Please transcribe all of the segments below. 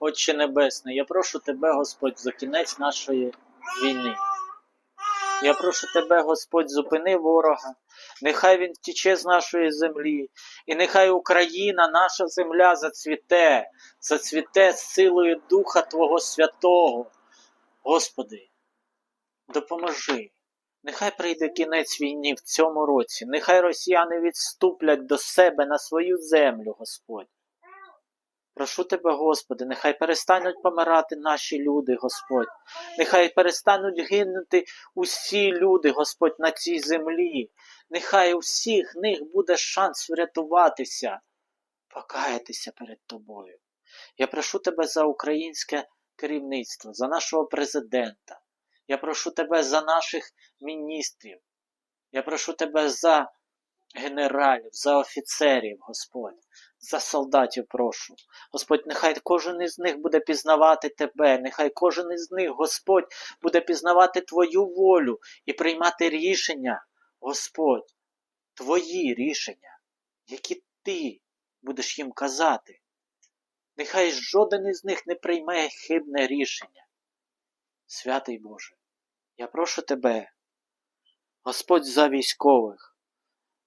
Отче Небесний, я прошу Тебе, Господь, за кінець нашої війни. Я прошу Тебе, Господь, зупини ворога. Нехай він втіче з нашої землі, і нехай Україна, наша земля, зацвіте, зацвіте з силою Духа Твого Святого. Господи, допоможи. Нехай прийде кінець війні в цьому році. Нехай росіяни відступлять до себе на свою землю, Господь. Прошу тебе, Господи, нехай перестануть помирати наші люди, Господь. Нехай перестануть гинути усі люди, Господь, на цій землі. Нехай у всіх них буде шанс врятуватися, покаятися перед тобою. Я прошу тебе за українське керівництво, за нашого президента. Я прошу тебе за наших міністрів. Я прошу тебе за генералів, за офіцерів, Господь, за солдатів прошу. Господь, нехай кожен із них буде пізнавати Тебе, нехай кожен із них, Господь, буде пізнавати Твою волю і приймати рішення, Господь, Твої рішення, які Ти будеш їм казати. Нехай жоден із них не прийме хибне рішення. Святий Боже, я прошу Тебе, Господь, за військових,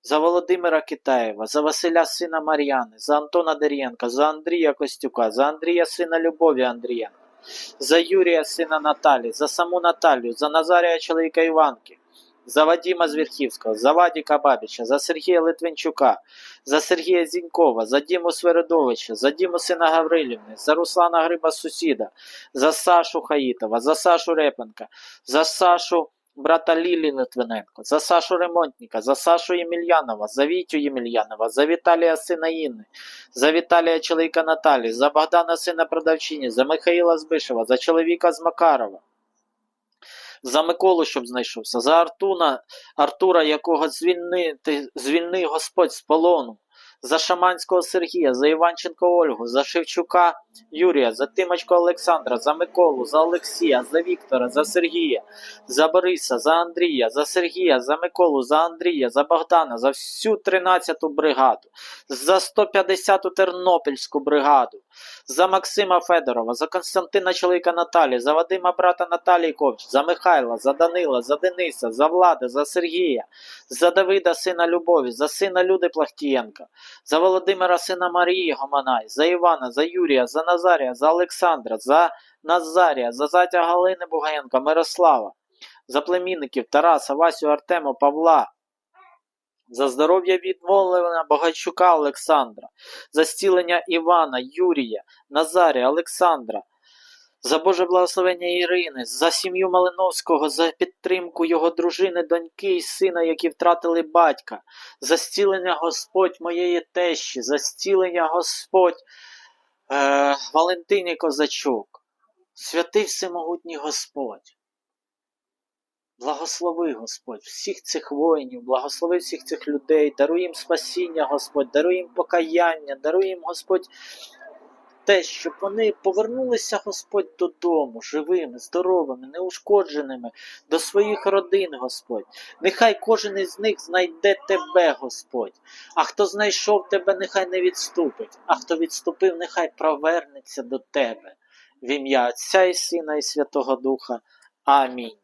за Володимира Китаєва, за Василя сина Мар'яни, за Антона Дер'єнка, за Андрія Костюка, за Андрія сина Любові Андрієнка, за Юрія сина Наталі, за саму Наталію, за Назарія чоловіка Іванки, за Вадима Звірхівського, за Вадіка Бабіча, за Сергія Литвинчука, за Сергія Зінькова, за Діму Сверидовича, за Діму сина Гаврилівни, за Руслана Гриба сусіда, за Сашу Хаїтова, за Сашу Репенка, за Сашу брата Лілі Литвиненко, за Сашу Ремонтника, за Сашу Ємельянова, за Вітю Ємельянова, за Віталія сина Інни, за Віталія чоловіка Наталі, за Богдана сина продавчині, за Михаїла Збишева, за чоловіка з Макарова. За Миколу, щоб знайшовся, за Артуна, Артура, якого звільнив Господь з полону, за Шаманського Сергія, за Іванченко Ольгу, за Шевчука Юрія, за Тимочко Олександра, за Миколу, за Олексія, за Віктора, за Сергія, за Бориса, за Андрія, за Сергія, за Миколу, за Андрія, за Богдана, за всю 13-ту бригаду, за 150-ту Тернопільську бригаду, за Максима Федорова, за Константина чоловіка Наталі, за Вадима брата Наталії Ковч, за Михайла, за Данила, за Дениса, за Влада, за Сергія, за Давида, сина Любові, за сина Люди Плахтієнка, за Володимира, сина Марії Гоманай, за Івана, за Юрія, за Назарія, за Олександра, за Назарія, за затя Галини Бугаєнка, Мирослава, за племінників Тараса, Васю, Артема, Павла, за здоров'я відмовлення Богачука Олександра, за зцілення Івана, Юрія, Назарія, Олександра, за Боже благословення Ірини, за сім'ю Малиновського, за підтримку його дружини, доньки і сина, які втратили батька, за зцілення Господь моєї тещі, за зцілення Господь е, Валентині Козачук. Святий всемогутній Господь. Благослови, Господь, всіх цих воїнів, благослови всіх цих людей, даруй їм спасіння, Господь, даруй їм покаяння, даруй їм, Господь, те, щоб вони повернулися, Господь, додому, живими, здоровими, неушкодженими, до своїх родин, Господь. Нехай кожен із них знайде Тебе, Господь. А хто знайшов Тебе, нехай не відступить, а хто відступив, нехай провернеться до Тебе. В ім'я Отця і Сина і Святого Духа. Амінь.